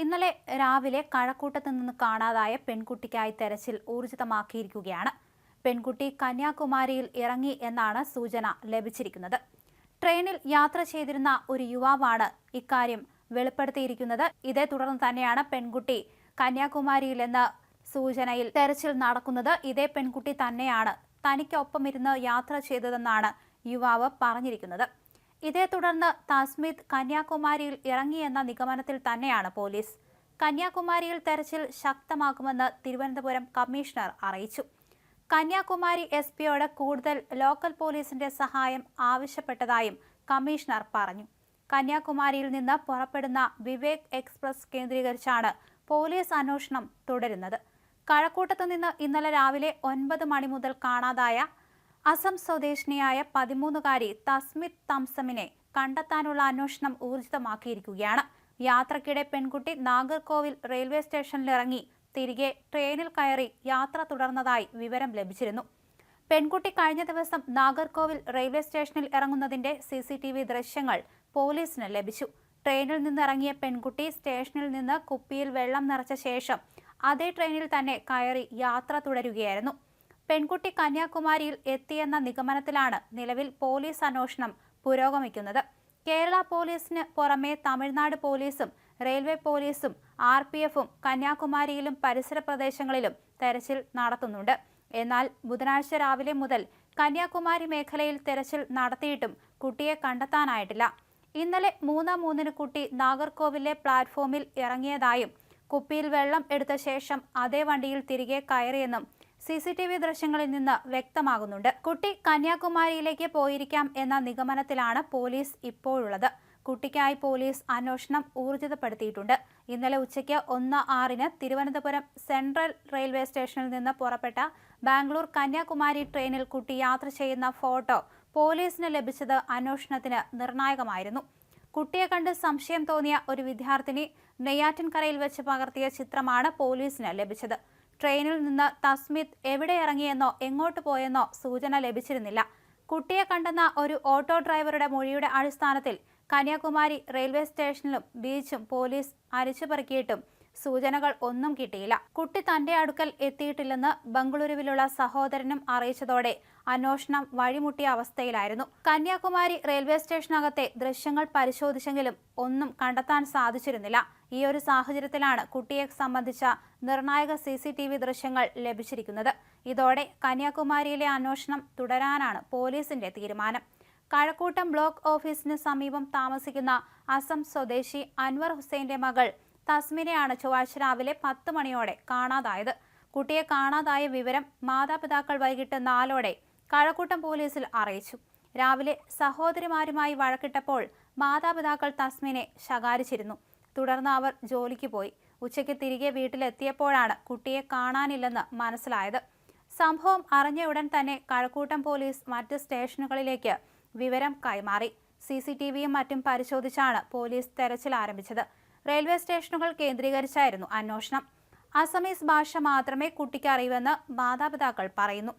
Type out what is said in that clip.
ഇന്നലെ രാവിലെ കഴക്കൂട്ടത്ത് നിന്ന് കാണാതായ പെൺകുട്ടിക്കായി തെരച്ചിൽ ഊർജിതമാക്കിയിരിക്കുകയാണ്. പെൺകുട്ടി കന്യാകുമാരിയിൽ ഇറങ്ങി എന്നാണ് സൂചന ലഭിച്ചിരിക്കുന്നത്. ട്രെയിനിൽ യാത്ര ചെയ്തിരുന്ന ഒരു യുവാവാണ് ഇക്കാര്യം വെളിപ്പെടുത്തിയിരിക്കുന്നത്. ഇതേ തുടർന്ന് തന്നെയാണ് പെൺകുട്ടി കന്യാകുമാരിയിൽ എന്ന സൂചനയിൽ തെരച്ചിൽ നടക്കുന്നത്. ഇതേ പെൺകുട്ടി തന്നെയാണ് തനിക്കൊപ്പം തനിക്കൊപ്പമിരുന്ന് യാത്ര ചെയ്തതെന്നാണ് യുവാവ് പറഞ്ഞിരിക്കുന്നത്. ഇതേ തുടർന്ന് തസ്മിത് കന്യാകുമാരിയിൽ ഇറങ്ങിയെന്ന നിഗമനത്തിൽ തന്നെയാണ് പോലീസ്. കന്യാകുമാരിയിൽ തെരച്ചിൽ ശക്തമാക്കുമെന്ന് തിരുവനന്തപുരം കമ്മീഷണർ അറിയിച്ചു. കന്യാകുമാരി എസ് പിയോട് കൂടുതൽ ലോക്കൽ പോലീസിന്റെ സഹായം ആവശ്യപ്പെട്ടതായും കമ്മീഷണർ പറഞ്ഞു. കന്യാകുമാരിയിൽ നിന്ന് പുറപ്പെടുന്ന വിവേക് എക്സ്പ്രസ് കേന്ദ്രീകരിച്ചാണ് പോലീസ് അന്വേഷണം തുടരുന്നത്. കഴക്കൂട്ടത്ത് നിന്ന് ഇന്നലെ രാവിലെ ഒൻപത് മണി മുതൽ കാണാതായ അസം സ്വദേശിനിയായ പതിമൂന്നുകാരി തസ്മിത് തംസമിനെ കണ്ടെത്താനുള്ള അന്വേഷണം ഊർജിതമാക്കിയിരിക്കുകയാണ്. യാത്രക്കിടെ പെൺകുട്ടി നാഗർകോവിൽ റെയിൽവേ സ്റ്റേഷനിലിറങ്ങി തിരികെ ട്രെയിനിൽ കയറി യാത്ര തുടർന്നതായി വിവരം ലഭിച്ചിരുന്നു. പെൺകുട്ടി കഴിഞ്ഞ ദിവസം നാഗർകോവിൽ റെയിൽവേ സ്റ്റേഷനിൽ ഇറങ്ങുന്നതിന്റെ സി സി ടി വി ദൃശ്യങ്ങൾ പോലീസിന് ലഭിച്ചു. ട്രെയിനിൽ നിന്നിറങ്ങിയ പെൺകുട്ടി സ്റ്റേഷനിൽ നിന്ന് കുപ്പിയിൽ വെള്ളം നിറച്ച ശേഷം അതേ ട്രെയിനിൽ തന്നെ കയറി യാത്ര തുടരുകയായിരുന്നു. പെൺകുട്ടി കന്യാകുമാരിയിൽ എത്തിയെന്ന നിഗമനത്തിലാണ് നിലവിൽ പോലീസ് അന്വേഷണം പുരോഗമിക്കുന്നത്. കേരള പോലീസിന് പുറമെ തമിഴ്നാട് പോലീസും റെയിൽവേ പോലീസും ആർ പി എഫും കന്യാകുമാരിയിലും പരിസര പ്രദേശങ്ങളിലും തെരച്ചിൽ നടത്തുന്നുണ്ട്. എന്നാൽ ബുധനാഴ്ച രാവിലെ മുതൽ കന്യാകുമാരി മേഖലയിൽ തെരച്ചിൽ നടത്തിയിട്ടും കുട്ടിയെ കണ്ടെത്താനായിട്ടില്ല. ഇന്നലെ മൂന്ന് മൂന്നിന് കുട്ടി നാഗർകോവിലെ പ്ലാറ്റ്ഫോമിൽ ഇറങ്ങിയതായും കുപ്പിയിൽ വെള്ളം എടുത്ത ശേഷം അതേ വണ്ടിയിൽ തിരികെ കയറിയെന്നും സി സി ടി വി ദൃശ്യങ്ങളിൽ നിന്ന് വ്യക്തമാകുന്നുണ്ട്. കുട്ടി കന്യാകുമാരിയിലേക്ക് പോയിരിക്കാം എന്ന നിഗമനത്തിലാണ് പോലീസ് ഇപ്പോഴുള്ളത്. കുട്ടിക്കായി പോലീസ് അന്വേഷണം ഊർജിതപ്പെടുത്തിയിട്ടുണ്ട്. ഇന്നലെ ഉച്ചയ്ക്ക് ഒന്ന് ആറിന് തിരുവനന്തപുരം സെൻട്രൽ റെയിൽവേ സ്റ്റേഷനിൽ നിന്ന് പുറപ്പെട്ട ബാംഗ്ലൂർ കന്യാകുമാരി ട്രെയിനിൽ കുട്ടി യാത്ര ചെയ്യുന്ന ഫോട്ടോ പോലീസിന് ലഭിച്ചത് അന്വേഷണത്തിന് നിർണായകമായിരുന്നു. കുട്ടിയെ കണ്ട് സംശയം തോന്നിയ ഒരു വിദ്യാർത്ഥിനി നെയ്യാറ്റിൻകരയിൽ വെച്ച് പകർത്തിയ ചിത്രമാണ് പോലീസിന് ലഭിച്ചത്. ട്രെയിനിൽ നിന്ന് തസ്മിത് എവിടെ ഇറങ്ങിയെന്നോ എങ്ങോട്ട് പോയെന്നോ സൂചന ലഭിച്ചിരുന്നില്ല. കുട്ടിയെ കണ്ടെന്ന ഒരു ഓട്ടോ ഡ്രൈവറുടെ മൊഴിയുടെ അടിസ്ഥാനത്തിൽ കന്യാകുമാരി റെയിൽവേ സ്റ്റേഷനിലും ബീച്ചും പോലീസ് അരിച്ചുപെറുക്കിയിട്ടും സൂചനകൾ ഒന്നും കിട്ടിയില്ല. കുട്ടി തന്റെ അടുക്കൽ എത്തിയിട്ടില്ലെന്ന് ബംഗളൂരുവിലുള്ള സഹോദരനും അറിയിച്ചതോടെ അന്വേഷണം വഴിമുട്ടിയ അവസ്ഥയിലായിരുന്നു. കന്യാകുമാരി റെയിൽവേ സ്റ്റേഷനകത്തെ ദൃശ്യങ്ങൾ പരിശോധിച്ചെങ്കിലും ഒന്നും കണ്ടെത്താൻ സാധിച്ചിരുന്നില്ല. ഈ ഒരു സാഹചര്യത്തിലാണ് കുട്ടിയെ സംബന്ധിച്ച നിർണായക സി സി ടി വി ദൃശ്യങ്ങൾ ലഭിച്ചിരിക്കുന്നത്. ഇതോടെ കന്യാകുമാരിയിലെ അന്വേഷണം തുടരാനാണ് പോലീസിന്റെ തീരുമാനം. കഴക്കൂട്ടം ബ്ലോക്ക് ഓഫീസിന് സമീപം താമസിക്കുന്ന അസം സ്വദേശി അൻവർ ഹുസൈന്റെ മകൾ തസ്മിനെയാണ് ചൊവ്വാഴ്ച രാവിലെ പത്ത് മണിയോടെ കാണാതായത്. കുട്ടിയെ കാണാതായ വിവരം മാതാപിതാക്കൾ വൈകിട്ട് നാലോടെ കഴക്കൂട്ടം പോലീസിൽ അറിയിച്ചു. രാവിലെ സഹോദരിമാരുമായി വഴക്കിട്ടപ്പോൾ മാതാപിതാക്കൾ തസ്മിനെ ശകാരിച്ചിരുന്നു. തുടർന്ന് അവർ ജോലിക്ക് പോയി. ഉച്ചയ്ക്ക് തിരികെ വീട്ടിലെത്തിയപ്പോഴാണ് കുട്ടിയെ കാണാനില്ലെന്ന് മനസ്സിലായത്. സംഭവം അറിഞ്ഞ ഉടൻ തന്നെ കഴക്കൂട്ടം പോലീസ് മറ്റ് സ്റ്റേഷനുകളിലേക്ക് വിവരം കൈമാറി. സി സി ടി വിയും മറ്റും പരിശോധിച്ചാണ് പോലീസ് തെരച്ചിൽ ആരംഭിച്ചത്. റെയിൽവേ സ്റ്റേഷനുകൾ കേന്ദ്രീകരിച്ചായിരുന്നു അന്വേഷണം. അസമീസ് ഭാഷ മാത്രമേ കുട്ടിക്ക് അറിയുമെന്ന് മാതാപിതാക്കൾ പറയുന്നു.